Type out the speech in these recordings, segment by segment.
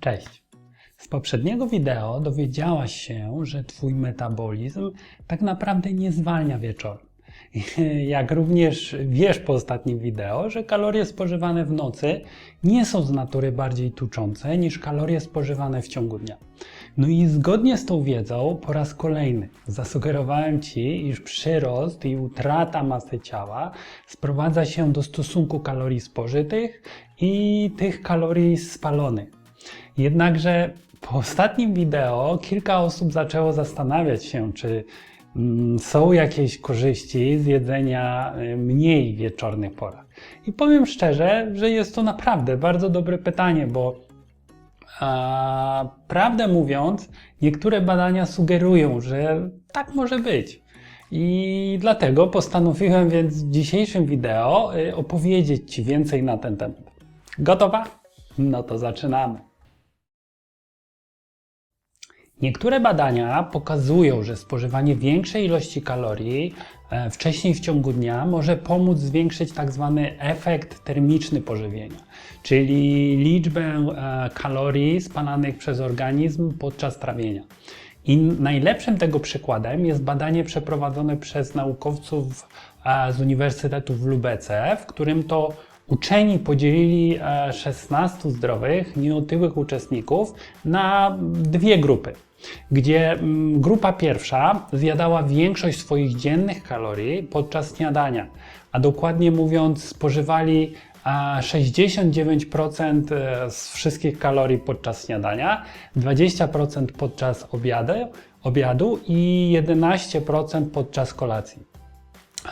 Cześć. Z poprzedniego wideo dowiedziałaś się, że Twój metabolizm tak naprawdę nie zwalnia wieczorem. Jak również wiesz po ostatnim wideo, że kalorie spożywane w nocy nie są z natury bardziej tuczące niż kalorie spożywane w ciągu dnia. No i zgodnie z tą wiedzą po raz kolejny zasugerowałem Ci, iż przyrost i utrata masy ciała sprowadza się do stosunku kalorii spożytych i tych kalorii spalonych. Jednakże po ostatnim wideo kilka osób zaczęło zastanawiać się, czy mm, są jakieś korzyści z jedzenia y, mniej wieczornych porach. I powiem szczerze, że jest to naprawdę bardzo dobre pytanie, bo a, prawdę mówiąc, niektóre badania sugerują, że tak może być. I dlatego postanowiłem więc w dzisiejszym wideo y, opowiedzieć Ci więcej na ten temat. Gotowa? No to zaczynamy. Niektóre badania pokazują, że spożywanie większej ilości kalorii e, wcześniej w ciągu dnia może pomóc zwiększyć tak zwany efekt termiczny pożywienia, czyli liczbę e, kalorii spalanych przez organizm podczas trawienia. I najlepszym tego przykładem jest badanie przeprowadzone przez naukowców e, z Uniwersytetu w Lubece, w którym to Uczeni podzielili e, 16 zdrowych, nieotyłych uczestników na dwie grupy, gdzie mm, grupa pierwsza zjadała większość swoich dziennych kalorii podczas śniadania, a dokładnie mówiąc spożywali e, 69% z wszystkich kalorii podczas śniadania, 20% podczas obiadu, obiadu i 11% podczas kolacji.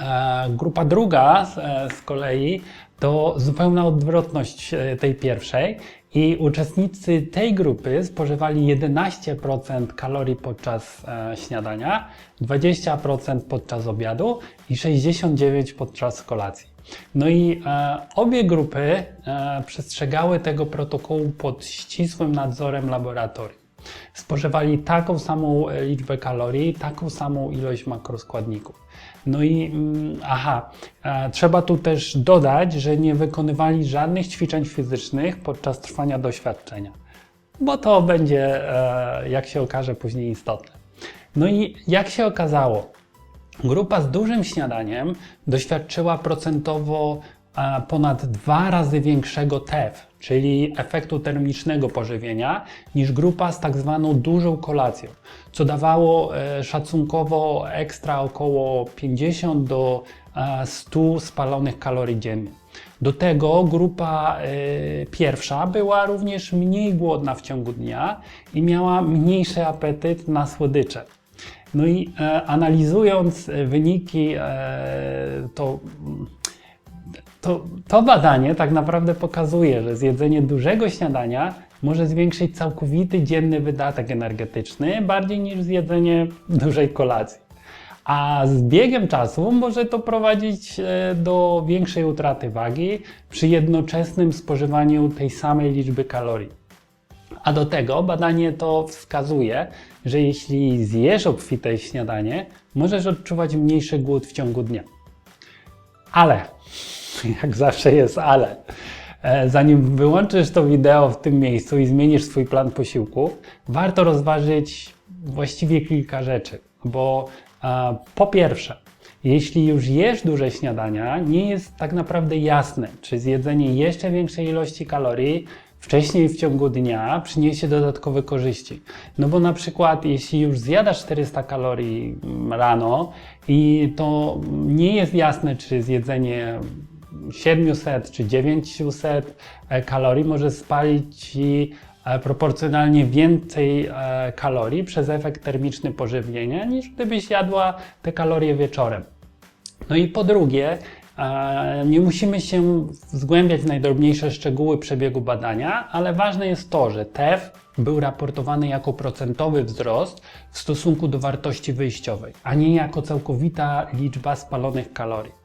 E, Grupa druga z, e, z kolei to zupełna odwrotność e, tej pierwszej i uczestnicy tej grupy spożywali 11% kalorii podczas e, śniadania, 20% podczas obiadu i 69% podczas kolacji. No i e, obie grupy e, przestrzegały tego protokołu pod ścisłym nadzorem laboratorium. Spożywali taką samą e, liczbę kalorii, taką samą ilość makroskładników. No i mm, aha, trzeba tu też dodać, że nie wykonywali żadnych ćwiczeń fizycznych podczas trwania doświadczenia, bo to będzie, e, jak się okaże, później istotne. No i jak się okazało, grupa z dużym śniadaniem doświadczyła procentowo ponad dwa razy większego TEF, czyli efektu termicznego pożywienia, niż grupa z tak zwaną dużą kolacją, co dawało e, szacunkowo ekstra około 50 do e, 100 spalonych kalorii dziennie. Do tego grupa e, pierwsza była również mniej głodna w ciągu dnia i miała mniejszy apetyt na słodycze. No i e, analizując e, wyniki, e, to to, to badanie tak naprawdę pokazuje, że zjedzenie dużego śniadania może zwiększyć całkowity dzienny wydatek energetyczny bardziej niż zjedzenie dużej kolacji. A z biegiem czasu może to prowadzić e, do większej utraty wagi przy jednoczesnym spożywaniu tej samej liczby kalorii. A do tego badanie to wskazuje, że jeśli zjesz obfite śniadanie, możesz odczuwać mniejszy głód w ciągu dnia. Ale, jak zawsze jest ale, e, zanim wyłączysz to wideo w tym miejscu i zmienisz swój plan posiłku, warto rozważyć właściwie kilka rzeczy, bo e, po pierwsze, jeśli już jesz duże śniadania, nie jest tak naprawdę jasne, czy zjedzenie jeszcze większej ilości kalorii wcześniej w ciągu dnia przyniesie dodatkowe korzyści. No bo na przykład jeśli już zjadasz 400 kalorii mm, rano i to nie jest jasne, czy zjedzenie 700 czy 900 kalorii może spalić Ci e, proporcjonalnie więcej e, kalorii przez efekt termiczny pożywienia, niż gdybyś jadła te kalorie wieczorem. No i po drugie, e, nie musimy się zgłębiać w najdrobniejsze szczegóły przebiegu badania, ale ważne jest to, że TEF był raportowany jako procentowy wzrost w stosunku do wartości wyjściowej, a nie jako całkowita liczba spalonych kalorii.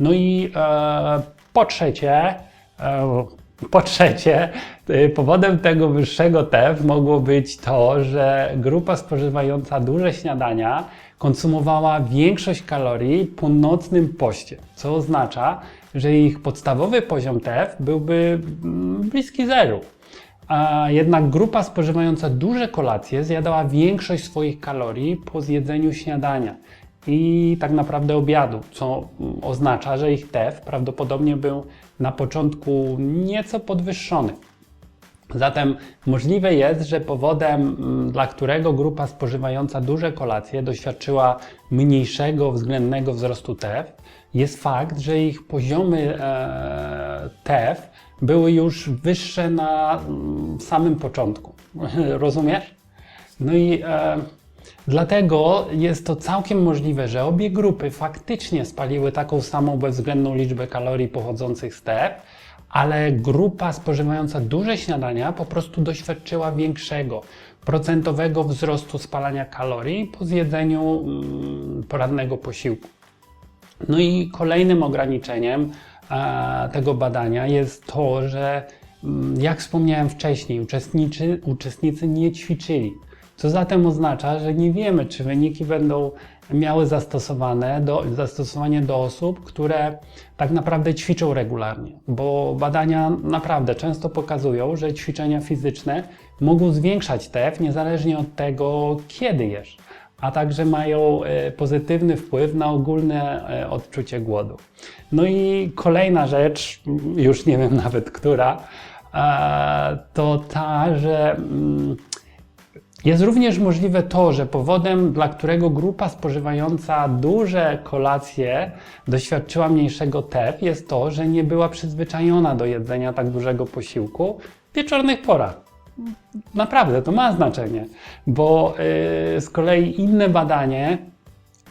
No i e, po trzecie, e, po trzecie, y, powodem tego wyższego TEF mogło być to, że grupa spożywająca duże śniadania konsumowała większość kalorii po nocnym poście, co oznacza, że ich podstawowy poziom TEF byłby mm, bliski zeru. a jednak grupa spożywająca duże kolacje zjadała większość swoich kalorii po zjedzeniu śniadania i tak naprawdę obiadu, co oznacza, że ich TEF prawdopodobnie był na początku nieco podwyższony. Zatem możliwe jest, że powodem, mm, dla którego grupa spożywająca duże kolacje doświadczyła mniejszego względnego wzrostu TEF, jest fakt, że ich poziomy e, TEF były już wyższe na mm, samym początku. Rozumiesz? No i e, dlatego jest to całkiem możliwe, że obie grupy faktycznie spaliły taką samą bezwzględną liczbę kalorii pochodzących z TEF, ale grupa spożywająca duże śniadania po prostu doświadczyła większego procentowego wzrostu spalania kalorii po zjedzeniu mm, porannego posiłku. No i kolejnym ograniczeniem tego badania jest to, że mm, jak wspomniałem wcześniej, uczestniczy, uczestnicy nie ćwiczyli. Co zatem oznacza, że nie wiemy, czy wyniki będą miały zastosowane do, zastosowanie do osób, które tak naprawdę ćwiczą regularnie, bo badania naprawdę często pokazują, że ćwiczenia fizyczne mogą zwiększać TEF niezależnie od tego, kiedy jesz, a także mają e, pozytywny wpływ na ogólne e, odczucie głodu. No i kolejna rzecz, już nie wiem nawet która, to ta, że mm, jest również możliwe to, że powodem, dla którego grupa spożywająca duże kolacje doświadczyła mniejszego TEP, jest to, że nie była przyzwyczajona do jedzenia tak dużego posiłku w wieczornych porach. Naprawdę, to ma znaczenie, bo yy, z kolei inne badanie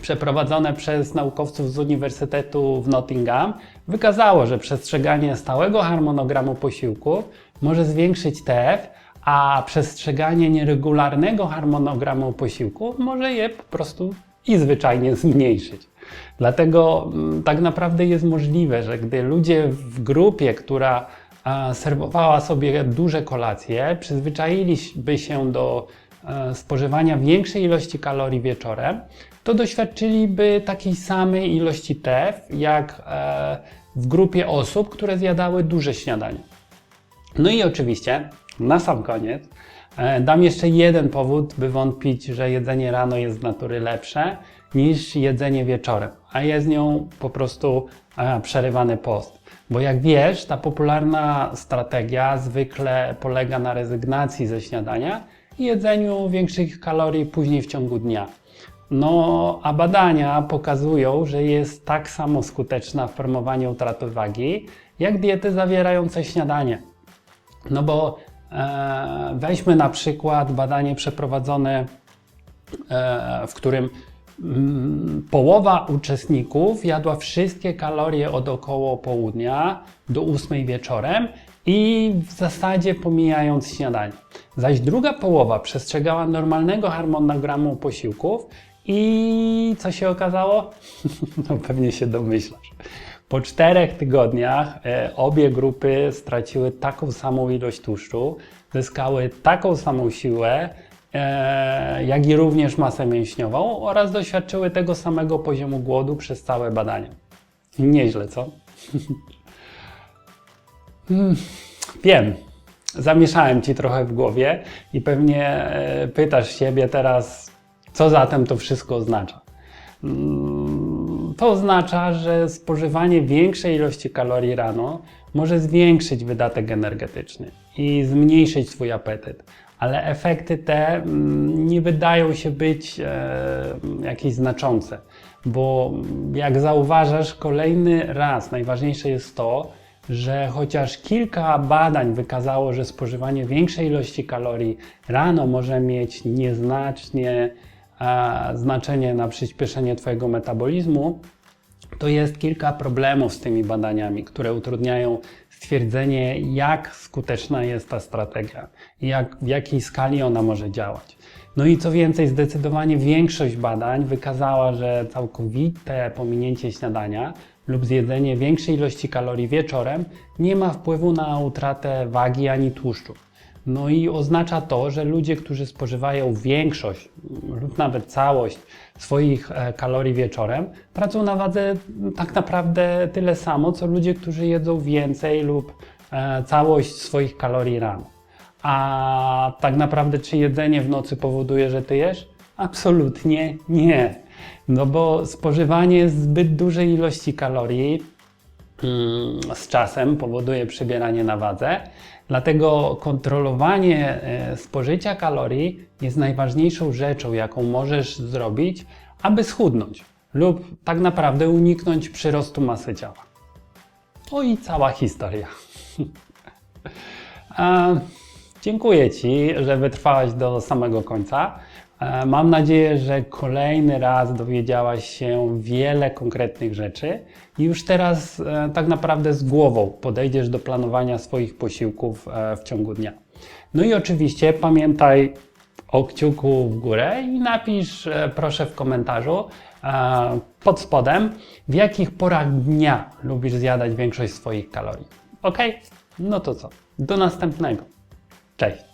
przeprowadzone przez naukowców z Uniwersytetu w Nottingham wykazało, że przestrzeganie stałego harmonogramu posiłku może zwiększyć TEF, a przestrzeganie nieregularnego harmonogramu posiłku może je po prostu i zwyczajnie zmniejszyć. Dlatego mm, tak naprawdę jest możliwe, że gdy ludzie w grupie, która a, serwowała sobie duże kolacje, przyzwyczailiby się do e, spożywania większej ilości kalorii wieczorem, to doświadczyliby takiej samej ilości TEF jak e, w grupie osób, które zjadały duże śniadania. No i oczywiście na sam koniec e, dam jeszcze jeden powód, by wątpić, że jedzenie rano jest z natury lepsze niż jedzenie wieczorem, a jest nią po prostu e, przerywany post. Bo jak wiesz, ta popularna strategia zwykle polega na rezygnacji ze śniadania i jedzeniu większych kalorii później w ciągu dnia. No, a badania pokazują, że jest tak samo skuteczna w promowaniu utraty wagi, jak diety zawierające śniadanie. No bo weźmy na przykład badanie przeprowadzone, e, w którym mm, połowa uczestników jadła wszystkie kalorie od około południa do 8 wieczorem i w zasadzie pomijając śniadanie. Zaś druga połowa przestrzegała normalnego harmonogramu posiłków i co się okazało? No pewnie się domyślasz. Po czterech tygodniach e, obie grupy straciły taką samą ilość tłuszczu, zyskały taką samą siłę, e, jak i również masę mięśniową oraz doświadczyły tego samego poziomu głodu przez całe badanie. Nieźle, co? Hmm, Wiem, zamieszałem Ci trochę w głowie i pewnie e, pytasz siebie teraz, co zatem to wszystko oznacza. To oznacza, że spożywanie większej ilości kalorii rano może zwiększyć wydatek energetyczny i zmniejszyć Twój apetyt, ale efekty te mm, nie wydają się być e, jakieś znaczące, bo jak zauważasz, kolejny raz najważniejsze jest to, że chociaż kilka badań wykazało, że spożywanie większej ilości kalorii rano może mieć nieznacznie znaczenie na przyspieszenie Twojego metabolizmu, to jest kilka problemów z tymi badaniami, które utrudniają stwierdzenie, jak skuteczna jest ta strategia jak, w jakiej skali ona może działać. No i co więcej, zdecydowanie większość badań wykazała, że całkowite pominięcie śniadania lub zjedzenie większej ilości kalorii wieczorem nie ma wpływu na utratę wagi ani tłuszczu. No i oznacza to, że ludzie, którzy spożywają większość lub nawet całość swoich e, kalorii wieczorem, tracą na wadze tak naprawdę tyle samo, co ludzie, którzy jedzą więcej lub e, całość swoich kalorii rano. A tak naprawdę, czy jedzenie w nocy powoduje, że ty jesz? Absolutnie nie. No bo spożywanie zbyt dużej ilości kalorii z czasem powoduje przybieranie na wadze. Dlatego kontrolowanie e, spożycia kalorii jest najważniejszą rzeczą, jaką możesz zrobić, aby schudnąć lub tak naprawdę uniknąć przyrostu masy ciała. No i cała historia. E, Dziękuję Ci, że wytrwałaś do samego końca. E, Mam nadzieję, że kolejny raz dowiedziałaś się wiele konkretnych rzeczy i już teraz e, tak naprawdę z głową podejdziesz do planowania swoich posiłków e, w ciągu dnia. No i oczywiście pamiętaj o kciuku w górę i napisz proszę w komentarzu pod spodem, w jakich porach dnia lubisz zjadać większość swoich kalorii. Ok? No to co? Do następnego. Cześć.